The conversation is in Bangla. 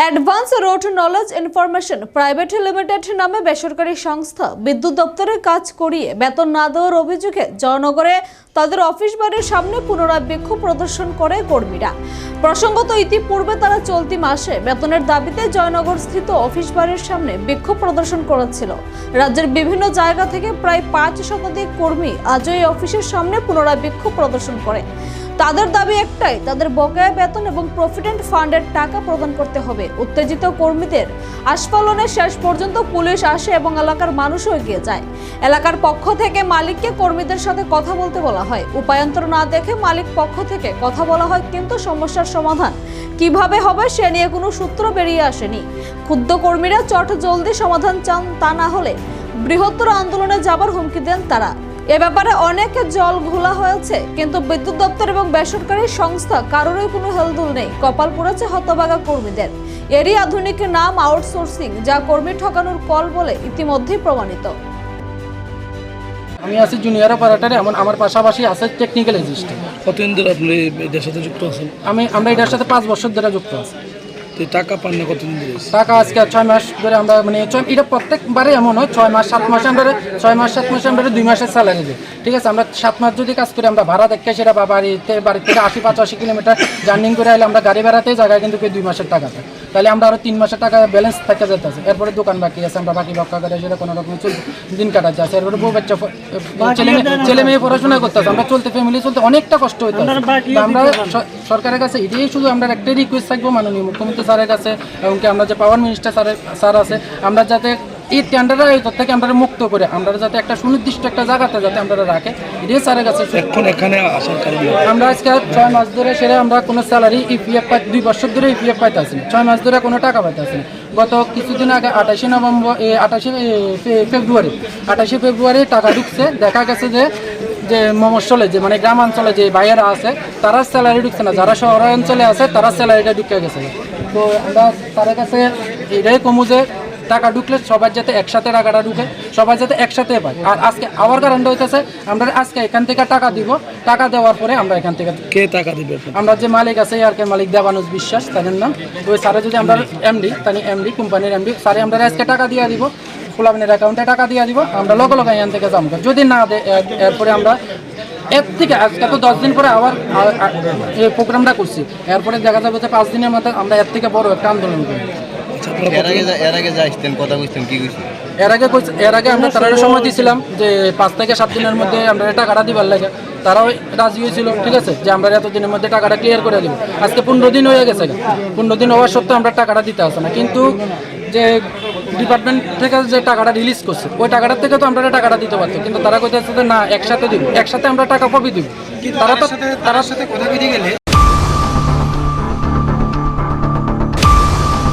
Advance road knowledge information private limited নামে বেসরকারি সংস্থা বিদ্যুৎ দপ্তরে কাজ করিয়ে বেতন না দেওয়ার অভিযোগে জয়নগরে তাদের অফিস বাড়ির সামনে পুনরায় বিক্ষোভ প্রদর্শন করে কর্মীরা। প্রসঙ্গত, ইতিপূর্বে তারা চলতি মাসে বেতনের দাবিতে জয়নগর স্থিত অফিস বাড়ির সামনে বিক্ষোভ প্রদর্শন করেছিল। রাজ্যের বিভিন্ন জায়গা থেকে প্রায় পাঁচ শতাধিক কর্মী আজও এই অফিসের সামনে পুনরায় বিক্ষোভ প্রদর্শন করে। তাদের দাবি একটাই, তাদের বকেয়া বেতন এবং প্রভিডেন্ট ফান্ডের টাকা প্রদান করতে হবে। উত্তেজিত কর্মীদের আস্ফালনে শেষ পর্যন্ত পুলিশ আসে এবং এলাকার মানুষও এগিয়ে যায়। এলাকার পক্ষ থেকে মালিককে কর্মীদের সাথে কথা বলতে বলা হয়। উপায়ন্তর না দেখে মালিক পক্ষ থেকে কথা বলা হয়, কিন্তু সমস্যার সমাধান কীভাবে হবে সে নিয়ে কোনো সূত্র বেরিয়ে আসেনি। ক্ষুদ্র কর্মীরা চট জলদি সমাধান চান তা না হলে বৃহত্তর আন্দোলনে যাবার হুমকি দেন তারা। এ ব্যাপারে অনেকে জল ঘোলা হয়েছে কিন্তু বিদ্যুৎ দপ্তর এবং বেসরকারি সংস্থা কারোরই কোনো হেলদুল নেই। কপাল পড়েছে হতবাগা কর্মীদের। এরই আধুনিক নাম আউটসোর্সিং যা কর্মী ঠকানোর কল বলে ইতিমধ্যেই প্রমাণিত। আমি আছি জুনিয়র অপারেটর এমন আমার পাশাপাশি আছে টেকনিক্যাল অ্যাসিস্ট্যান্ট কতদিন ধরে আপনি এটার সাথে যুক্ত আছেন? আমি আমরা এটার সাথে পাঁচ বছর ধরে যুক্ত আছি। টাকা ছয় মাস ধরে আমরা মানে এমন হয়, ছয় মাস, সাত ছয় মাস, সাত দুই মাসের ঠিক আছে, আমরা সাত মাস যদি কাজ করি, আমরা ভাড়া দেখে সেটা বাড়িতে আশি কিলোমিটার জার্নিং করে আইলে আমরা গাড়ি ভাড়াতেই জায়গায় কিন্তু দুই মাসের টাকা পাই তাহলে আমরা আরও তিন মাসের টাকা ব্যালেন্স থেকে যেতেছে এরপরে দোকান বাকি আছে আমরা বাকি রক্ষা করে সেটা কোনো রকম চল দিন কাটাতে আছে। এরপরে বউ বাচ্চা ছেলে মেয়ে ছেলে মেয়ে পড়াশোনা করতেছে। আমরা চলতে ফ্যামিলি চলতে অনেকটা কষ্ট হইতে আমরা সরকারের কাছে এটাই শুধু আমরা একটাই রিকোয়েস্ট থাকব মাননীয় মুখ্যমন্ত্রী স্যারের কাছে। এমনকি আমরা যে পাওয়ার মিনিস্টার স্যারের স্যার আছে আমরা যাতে এই টেন্ডারের এই থেকে আমরা মুক্ত করে আমরা যাতে একটা সুনির্দিষ্ট একটা জায়গাতে যাতে আমরা রাখে এটাই স্যারের কাছে এখন এখানে আসার কারণে আমরা আজকে ছয় মাস ধরে সেরে আমরা কোনো স্যালারি ইপিএফ পাই দুই বছর ধরে ইপিএফ পাইতেছি না। ছয় মাস ধরে কোনো টাকা পাইতেছি না। গত কিছুদিন আগে আঠাশে নভেম্বর আঠাশে ফেব্রুয়ারি আঠাশে ফেব্রুয়ারি টাকা ঢুকছে। দেখা গেছে যে যে মমসলে যে মানে গ্রামাঞ্চলে যে বাইরেরা আছে তারা স্যালারি ঢুকছে না। যারা শহরাঞ্চলে আছে তারা স্যালারিটা ঢুকে গেছে। তো আমরা তাদের কাছে এটাই কমু যে টাকা ঢুকলে সবার যাতে একসাথে টাকাটা ঢুকে সবাই যাতে একসাথে পায়। আর আজকে আবার কারণটা হইতেছে আমরা আজকে এখান থেকে টাকা দিব। টাকা দেওয়ার পরে আমরা এখান থেকে কে টাকা দিবে? আমরা যে মালিক আছে আর কে মালিক দেবানুজ বিশ্বাস তাদের নাম। ওই স্যারে যদি আমরা এমডি তানি এমডি কোম্পানির এমডি স্যারে আমরা আজকে টাকা দিয়ে দিব। ফুলাবিনের অ্যাকাউন্টে টাকা দিয়ে দিব। আমরা লগে লগে এখান থেকে জমা। যদি না দেয় এরপরে আমরা এর থেকে আজকে তো দশ দিন পরে আবার প্রোগ্রামটা করছি। এরপরে দেখা যাবে যে পাঁচ দিনের মধ্যে আমরা এর থেকে বড় একটা আন্দোলন করি। এর আগে এর আগে যা কথা বুঝতেন কি কইছেন? এর আগে এর আগে আমরা তারা সময় দিয়েছিলাম যে পাঁচ থেকে সাত দিনের মধ্যে আমরা টাকাটা দিবার লাগে। তারাও রাজি হয়েছিল ঠিক আছে? যে আমরা এত দিনের মধ্যে টাকাটা ক্লিয়ার করে দিব। আজকে পনেরো দিন হয়ে গেছে পনেরো দিন হওয়ার সত্ত্বেও আমরা টাকাটা দিতে আসে না। কিন্তু যে ডিপার্টমেন্ট থেকে যে টাকাটা রিলিজ করছে ওই টাকাটার থেকে তো আমরা টাকাটা দিতে পারতো কিন্তু তারা কইতেছে যে না একসাথে দিব। একসাথে আমরা টাকা কবি দিব। তারা তো তার সাথে কথা গেলে